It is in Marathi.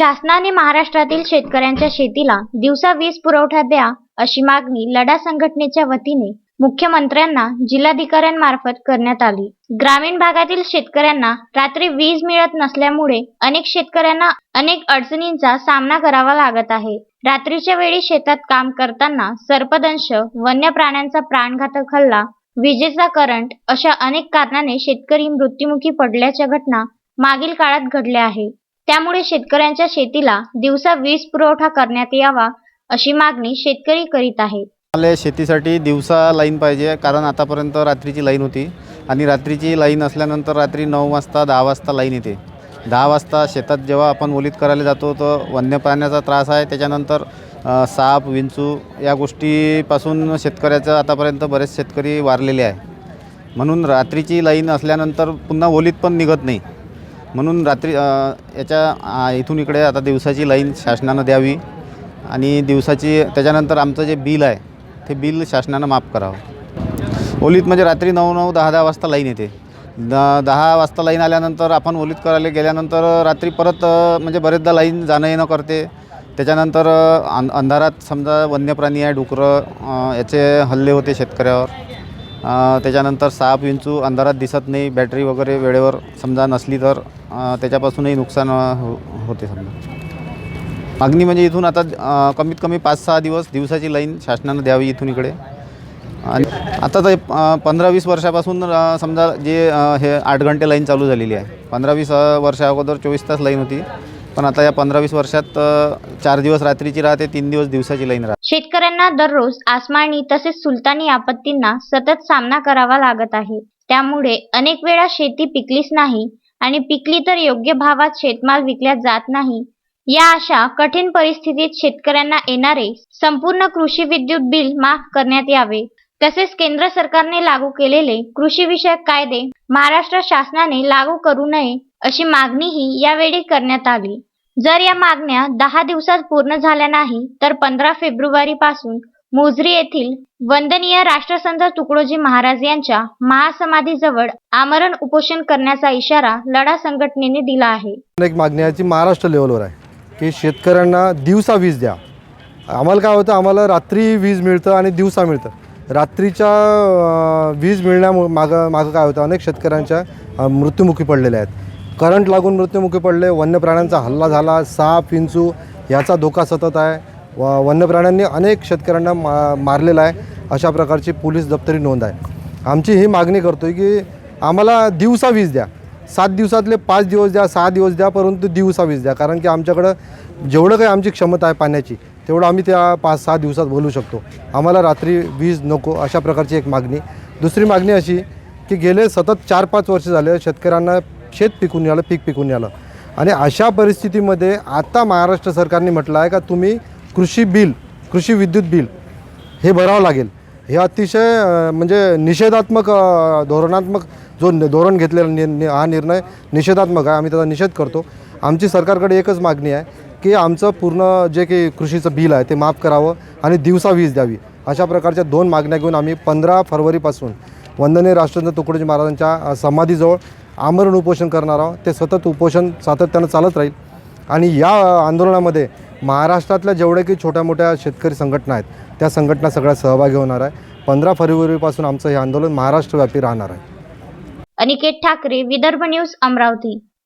शासनाने महाराष्ट्रातील शेतकऱ्यांच्या शेतीला दिवसा वीज पुरवठा द्या अशी मागणी लढा संघटनेच्या वतीने मुख्यमंत्र्यांना जिल्हाधिकाऱ्यांमार्फत करण्यात आली. ग्रामीण भागातील शेतकऱ्यांना रात्री वीज मिळत नसल्यामुळे अनेक शेतकऱ्यांना अनेक अडचणींचा सामना करावा लागत आहे. रात्रीच्या वेळी शेतात काम करताना सर्पदंश वन्य प्राण्यांचा प्राणघातक हल्ला विजेचा करंट अशा अनेक कारणाने शेतकरी मृत्युमुखी पडल्याच्या घटना मागील काळात घडल्या आहे त्यामुळे शेतकऱ्यांच्या शेतीला दिवसा वीज पुरवठा करण्यात यावा अशी मागणी शेतकरी करीत आहेत. मला शेतीसाठी दिवसा लाईन पाहिजे कारण आतापर्यंत रात्रीची लाईन होती. आणि रात्रीची लाईन असल्यानंतर रात्री नऊ वाजता दहा वाजता लाईन येते. दहा वाजता शेतात जेव्हा आपण ओलीत करायला जातो तर वन्य प्राण्याचा त्रास आहे. त्याच्यानंतर साप विंचू या गोष्टीपासून शेतकऱ्याचं आतापर्यंत बरेच शेतकरी वारलेले आहे. म्हणून रात्रीची लाईन असल्यानंतर पुन्हा ओलीत पण निघत नाही. म्हणून रात्री याच्या इथून इकडे आता दिवसाची लाईन शासनानं द्यावी आणि दिवसाची त्याच्यानंतर आमचं जे बिल आहे ते बिल शासनानं माफ करावं. ओलीत म्हणजे रात्री नऊ नऊ दहा दहा वाजता लाईन येते. द दहा वाजता लाईन आल्यानंतर आपण ओलीत करायला गेल्यानंतर रात्री परत म्हणजे बरेचदा लाईन जाणं येणं करते. त्याच्यानंतर अं अंधारात समजा वन्य प्राणी आहे डुकरं याचे हल्ले होते शेतकऱ्यावर. त्याच्यानंतर साप विंचू अंधारात दिसत नाही बॅटरी वगैरे वेळेवर समजा नसली तर त्याच्यापासूनही नुकसान हो होते समजा. मागणी म्हणजे इथून आता कमीत कमी पाच सहा दिवस दिवसाची लाईन शासनानं द्यावी इथून इकडे. आणि आता तर पंधरा वीस वर्षापासून समजा जे हे आठ घंटे लाईन चालू झालेली आहे. पंधरा वीस वर्षा अगोदर चोवीस तास लाईन होती. पण आता या पंधरा वीस वर्षात चार दिवस रात्रीची राहते तीन दिवस दिवसाची लाईन राहते. शेतकऱ्यांना दररोज आसमानी तसेच सुलतानी आपत्तींना सतत सामना करावा लागत आहे. त्यामुळे अनेक वेळा शेती पिकलीच नाही आणि पिकली तर योग्य भावात शेतमाल विकल्या जात नाही. या अशा कठीण परिस्थितीत शेतकऱ्यांना येणारे संपूर्ण कृषी विद्युत बिल माफ करण्यात यावे. तसेच केंद्र सरकारने लागू केलेले कृषी विषयक कायदे महाराष्ट्र शासनाने लागू करू नये अशी मागणीही यावेळी करण्यात आली. जर या मागण्या दहा दिवसात पूर्ण झाल्या नाही तर पंधरा फेब्रुवारी पासून मोजरी येथील वंदनीय राष्ट्रसंत तुकडोजी महाराज यांच्या महासमाधीजवळ आमरण उपोषण करण्याचा इशारा लढा संघटनेने दिला आहे. एक मागणी महाराष्ट्र लेवलवर आहे. की शेतकऱ्यांना दिवसा वीज द्या. आम्हाला काय होतं? आम्हाला रात्री वीज मिळतं आणि दिवसा मिळतं. रात्रीच्या वीज मिळण्यामुळे मागं मागं काय होतं? अनेक शेतकऱ्यांच्या मृत्युमुखी पडलेल्या आहेत. करंट लागून मृत्युमुखी पडले वन्य प्राण्यांचा हल्ला झाला साप विंचू याचा धोका सतत आहे. व वन्य प्राण्यांनी अनेक शेतकऱ्यांना मा मारलेला आहे. अशा प्रकारची पोलीस दप्तरी नोंद आहे. आमची ही मागणी करतो आहे की आम्हाला दिवसा वीज द्या. सात दिवसातले पाच दिवस द्या सहा दिवस द्या परंतु दिवसा वीज द्या. कारण की आमच्याकडं जेवढं काही आमची क्षमता आहे पाण्याची तेवढं आम्ही त्या पाच सहा दिवसात बोलू शकतो. आम्हाला रात्री वीज नको अशा प्रकारची एक मागणी. दुसरी मागणी अशी की गेले सतत चार पाच वर्ष झाले शेतकऱ्यांना शेत पिकून यालं पीक पिकून यालं. आणि अशा परिस्थितीमध्ये आता महाराष्ट्र सरकारने म्हटलं आहे का तुम्ही कृषी बिल कृषी विद्युत बिल हे भरावं लागेल. हे अतिशय म्हणजे निषेधात्मक धोरणात्मक जो धोरण घेतलेला नि नि- हा निर्णय निषेधात्मक आहे. आम्ही त्याचा निषेध करतो. आमची सरकारकडे एकच मागणी आहे की आमचं पूर्ण जे काही कृषीचं बिल आहे ते माफ करावं आणि दिवसा वीज द्यावी. अशा प्रकारच्या दोन मागण्या घेऊन आम्ही पंधरा फरवरीपासून वंदनीय राष्ट्रचंद्र तुकडोजी महाराजांच्या समाधीजवळ आमरण उपोषण करणार आहोत. ते सतत उपोषण सातत्यानं चालत राहील. आणि या आंदोलनामध्ये महाराष्ट्रातल्या जेवढ्या की छोट्या मोठ्या शेतकरी संघटना आहेत त्या संघटना सगळ्या सहभागी होणार आहे. पंधरा फरवरीपासून आमचं हे आंदोलन महाराष्ट्रव्यापी राहणार आहे. अनिकेत ठाकरे विदर्भ न्यूज अमरावती.